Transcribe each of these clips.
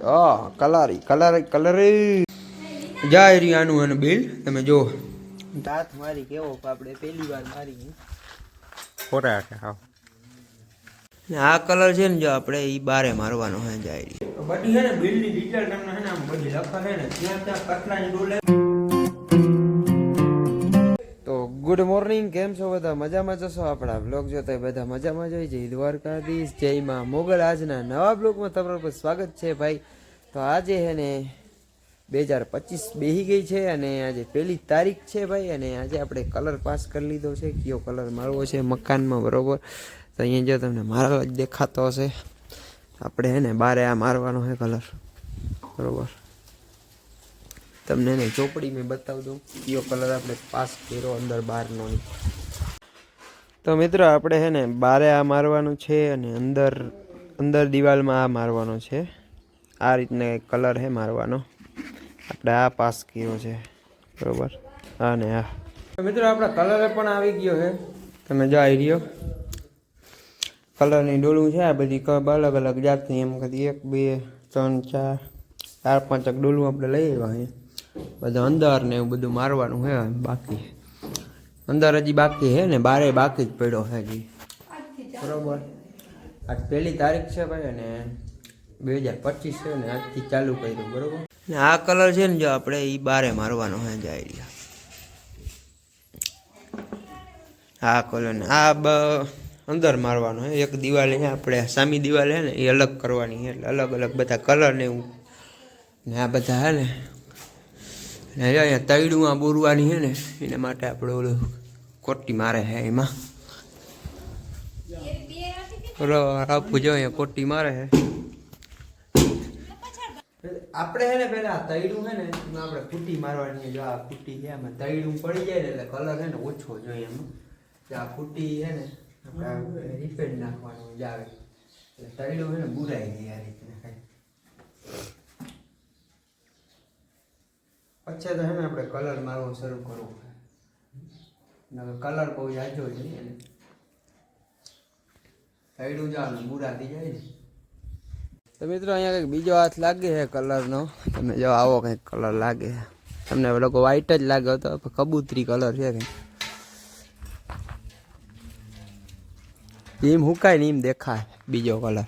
આ કલારી કલર કલરી. જાય રહ્યું આનું અને બિલ. તમે જો દાંત મારી કેવો આપણે પહેલી વાર મારી ખોટા છે હા. ને આ કલર છે ને જો આપણે એ બારે મારવાનો હે જાય બધી છે ને બિલની ડિટેલ તમને છે ને આમ બધી લખા છે ને ત્યાં ત્યાં કટલાની ડોલે. ગુડ મોર્નિંગ કેમ છો બધા? મજામાં જશો આપણા બ્લોગ જોતા બધા મજામાં જોઈ જય દ્વારકાધીશ, જય માં મોગલ. આજના નવા બ્લોગમાં તમારું સ્વાગત છે ભાઈ. તો આજે હે ને બે હજાર પચીસ બેહી ગઈ છે અને આજે પહેલી તારીખ છે ભાઈ અને આજે આપણે કલર પાસ કરી લીધો છે. કયો કલર મારવો છે મકાનમાં, બરોબર? તો અહીંયા જો તમને મારા દેખાતો હશે. આપણે હે ને બારે આ મારવાનો છે કલર બરોબર? તમને એને ચોપડી મેં બતાવી દઉં. કયો કલર આપણે પાસ કર્યો, અંદર બહારનો તો મિત્રો આપણે હે ને, બારે આ મારવાનું છે અને અંદર અંદર દિવાલમાં આ મારવાનો છે. આ રીતના કલર હે મારવાનો. આપણે આ પાસ કર્યો છે. બરોબર? અને આ. મિત્રો આપણા કલર પણ આવી ગયો છે તમે જો આવી રહ્યો. કલરની ડોલું છે, આ બધી અલગ અલગ જાતની. એમ કદી એક, બે, ત્રણ, ચાર ચાર, પાંચ ડોલું આપણે લઈ આવ્યા છે બધા અંદર ને એવું બધું મારવાનું છે બાકી. અંદર હજી બાકી હે ને, બારે બાકી જ પડ્યો હે હજી. બરોબર. આજ પહેલી તારીખ છે ભાઈ અને બે હજાર પચીસ છે ને આજથી ચાલુ કર્યું, બરોબર? ને આ કલર છે ને જો આપણે એ બારે મારવાનો હે જ આઈડિયા. આ કલર ને, આ બ અંદર મારવાનો હે. એક દિવાલ હે આપણે સામી દિવાલ હે ને એ અલગ કરવાની એટલે અલગ અલગ બધા કલર ને એવું. ને આ બધા હે ને અહીંયા તૈડું આ બોરવાની છે ને, એના માટે આપણે ઓલું કોટી મારે છે એમાં. આપવું જો અહીંયા કોટી મારે છે આપણે છે ને પેલા તૈડું છે ને, એમાં આપણે કુટી મારવાની જો આ ફૂટી છે એમાં તૈડું પડી જાય ને એટલે કલર છે ને ઓછો જોઈએ એમાં આ ફૂટી છે ને, આપણે રિપેર નાખવાનું જ આવે. એટલે તૈડું છે ને બુરાઈ જાય આ રીતના કાંઈ. પછી તો હે ને આપણે કલર મારવો શરૂ કરવો કલર બહુ જાજો છે ને એને. જાવ ને થઈ જાય ને. તો મિત્રો અહીંયા કંઈક બીજો હાથ લાગે છે કલરનો તમે જો આવો કંઈક કલર લાગે તમને લોકો વ્હાઈટ જ લાગે તો કબૂતરી કલર છે કંઈક. એમ હુકાય ને એમ દેખાય બીજો કલર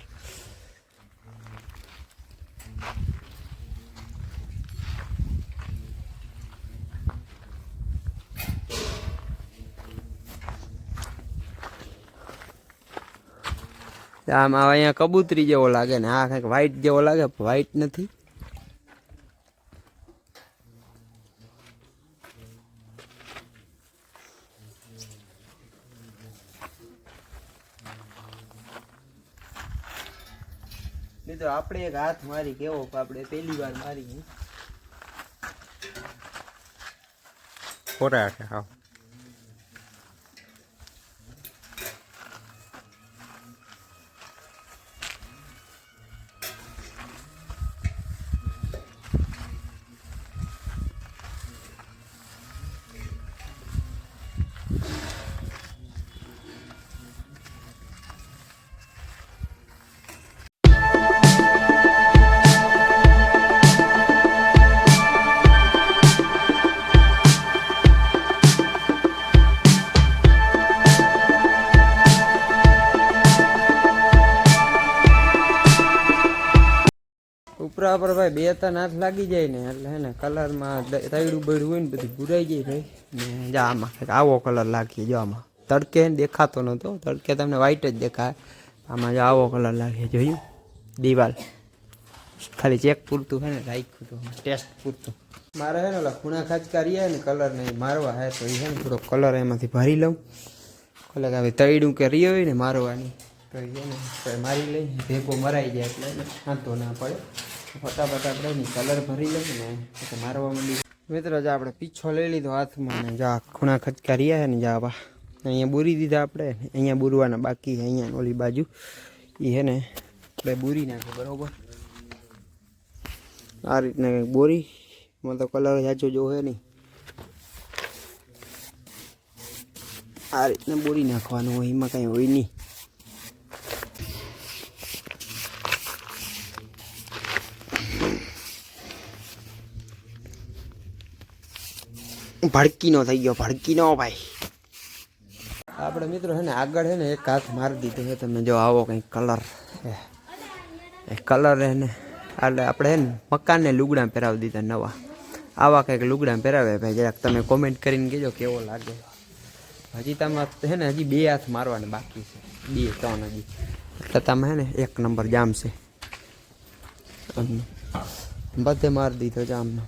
આમ આ અહીંયા કબૂતરી જેવો લાગે ને આ કંઈક વ્હાઈટ જેવો લાગે પણ વ્હાઈટ નથી. મિત્રો આપણે એક હાથ મારી કેવો આપણે પહેલી વાર મારી. ખોટા છે હાવ ઉપરા પર ભાઈ બે ત્રણ હાથ લાગી જાય ને, એટલે હે ને કલરમાં તૈડું બૈડું હોય ને બધું ભૂરાઈ જાય ભાઈ. ને જા આમાં આવો કલર લાગીએ, જો આમાં. તડકે દેખાતો નહોતો, તડકે તમને વ્હાઈટ જ દેખાય. આમાં જો આવો કલર લાગે જોયું? દિવાલ. ખાલી ચેક પૂરતું હે ને, રાખ્યું તો ટેસ્ટ પૂરતું. મારે હે ને ઓલા ખૂણા ખાચકા રહ્યા ને કલર નહીં મારવા હે, તો એ હે ને થોડો કલર એમાંથી ભરી લઉં. કલર હવે તૈડું કે રહ્યો હોય ને મારવાની, તો એ ને, તો મારી લઈ, ભેગો મરાઈ જાય એટલે એને, વાંધો ના પડે. ફટાફટ આપણે એની કલર ભરી લઈએ ને પછી મારવા માંડી મિત્રો, જો આપણે પીછો લઈ લીધો હાથમાં ને જા ખૂણા ખચકા રહ્યા છે ને જા બા અહીંયા બોરી દીધા આપણે. અહીંયા બોરવાના બાકી અહીંયા ઓલી બાજુ. એ છે ને આપણે બોરી નાખે, બરાબર? આ રીતના કંઈક બોરી. એમાં તો કલર સાચો જોવે નહીં. આ રીતના બોરી નાખવાનું હોય, એમાં કંઈ હોય નહીં. ભડકીનો થઈ ગયો, ભડકીનો ભાઈ. આપણે મિત્રો છે ને, આગળ છે ને, એક હાથ મારી દીધો છે. તમે જો આવો કંઈક કલર એ કલર છે ને, એટલે આપણે છે ને, મકાનને લુગડા પહેરાવી દીધા નવા. આવા કંઈક લુગડા પહેરાવે ભાઈ, જરાક તમે કોમેન્ટ કરીને કહેજો કેવો લાગે. હજી તમે છે ને, હજી બે હાથ મારવાના બાકી છે. બે, ત્રણ હજી. એટલે તમે છે ને, એક નંબર જામ છે. બધે મારી દીધો જામનો.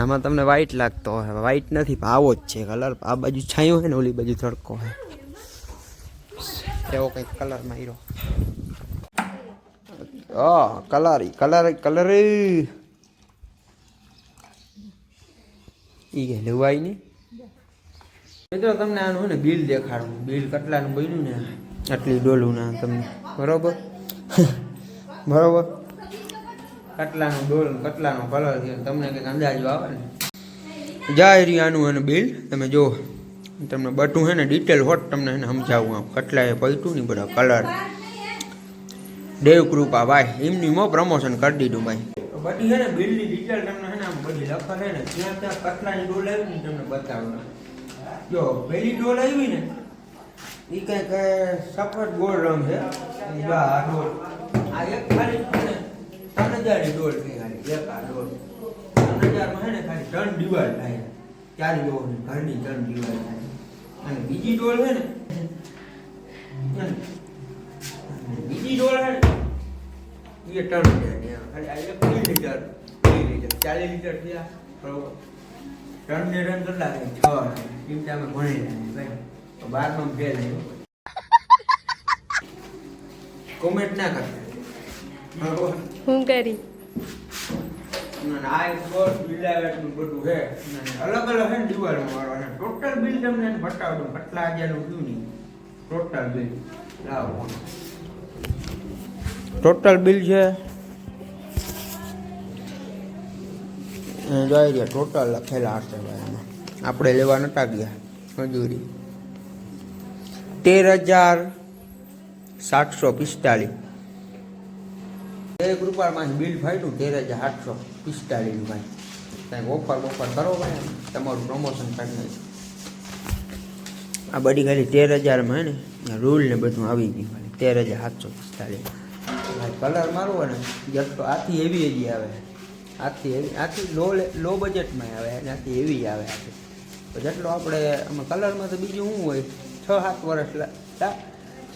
આમાં તમને વ્હાઈટ લાગતો હોય. વ્હાઈટ નથી ભાવો જ છે કલર આ બાજુ છાંયો હોય ને, ઓલી બાજુ તડકો હોય. એવો કંઈક કલર માર્યો હા કલર કલર કલર ઈ કે લેવાય નહીં. મિત્રો, તમને આનું ને બિલ દેખાડવું. બિલ કેટલાનું બન્યું ને? આટલી ડોલું ના તમને. બરોબર? બરોબર? કેટલાનું ડોલ કટલાનો કલર છે. તમને કંઈક અંદાજો આવે ને? જાય આનું અને બિલ. તમે જો, તમને બટું છે ને ડિટેલ હોત તમને એને સમજાવું. આમ કેટલાએ પૈટું નહીં બધા કલર. દેવ કૃપા ભાઈ, એમની મો પ્રમોશન કરી દીધું ભાઈ. બધી છે ને, બિલની ડિટેલ તમને છે ને, આમ બધી લખે છે ને ત્યાં ત્યાં કટલાની ડોલ આવી ને તમને બતાવું. જો પેલી ડોલ આવી ને એ કંઈક સફેદ ગોળ રંગ છે. આ એક ખાલી અને બીજી ડોલ છે ને બીજી ડોલ છે ને, એ ત્રણ ચાલીસ લીટર થયા. બરોબર. ત્રણ ને રન કેટલા થાય. છ ભાઈ. બારમાં ફેલ આવ્યો. કોમેન્ટ ના કરતા. હું કરી અલગ અલગ બિલ તમને કેટલા હજારનું થયું નહીં બિલ લાવો. ટોટલ બિલ છે? જોઈ રહ્યા ટોટલ લખેલા હશે ભાઈ આપણે લેવા નતા ગયા. મજૂરી. તેર હજાર સાતસો પિસ્તાલીસ. એક રૂપિયામાં બિલ ફાટ્યું તેર હજાર આઠસો પિસ્તાલીસ ભાઈ. કાંઈક ઓફર બોફર કરો ભાઈ તમારું પ્રમોશન કાઢી નાખ્યું આ બધી ખાલી તેર હજારમાં હે ને રૂલ ને બધું આવી ગયું ખાલી. તેર હજાર સાતસો પિસ્તાળીસ. કલર મારવો ને. જેટલો આથી એવી જ આવે. આથી એવી આથી લો લો બજેટમાં આવે અને આથી એવી આવે આથી. તો જેટલો આપણે આમાં કલરમાં તો બીજું શું હોય? છ, સાત વર્ષ છ,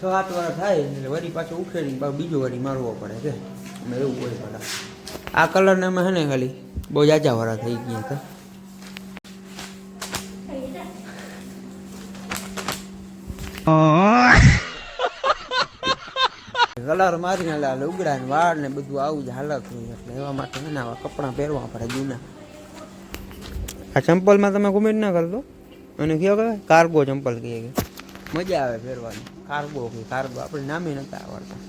સાત વર્ષ થાય એટલે વળી પાછો ઉખેડીને બીજો વળી મારવો પડે છે. અમે એવું કલર આ કલરને અમે હે ને ખાલી બહુ જાજા વાળા થઈ ગયા હતા. કલર મારીને ને લાલ ઉગડા ને વાળ ને બધું આવું જ હાલત હોય એટલે એવા માટે એના કપડાં પહેરવા પડે જૂના. આ ચંપલમાં તમે કોમેન્ટ ના કરતો અને કયો કહેવાય કાર્ગો ચંપલ કહીએ કે. મજા આવે પહેરવાની. કાર્ગો કે કાર્ગો આપણે નામે નતા આવડતા.